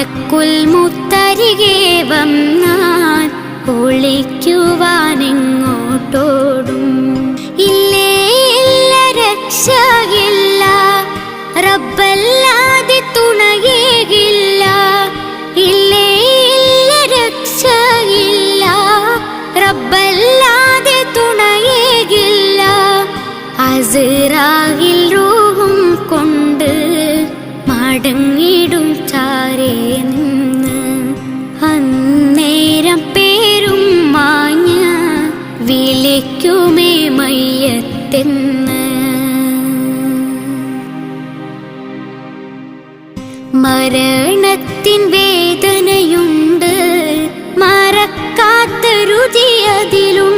മലക്കുൽ മുത്തരികെ വന്നാൽ പൊളിക്കുവാനെങ്ങോട്ടോടും. ഇല്ലേ ഇല്ല രക്ഷയില്ല റബ്ബല്ലാതെ തുണയേകില്ല. ഇല്ലേ ഇല്ല രക്ഷയില്ല റബ്ബല്ലാതെ തുണയേകില്ല. അസിറാകിൽ റൂഹും കൊണ്ട് മടങ്ങിടും മയ്യത്തെന്ന്. മരണത്തിൻ വേദനയുണ്ട്. മറക്കാത്ത രുചി അതിലു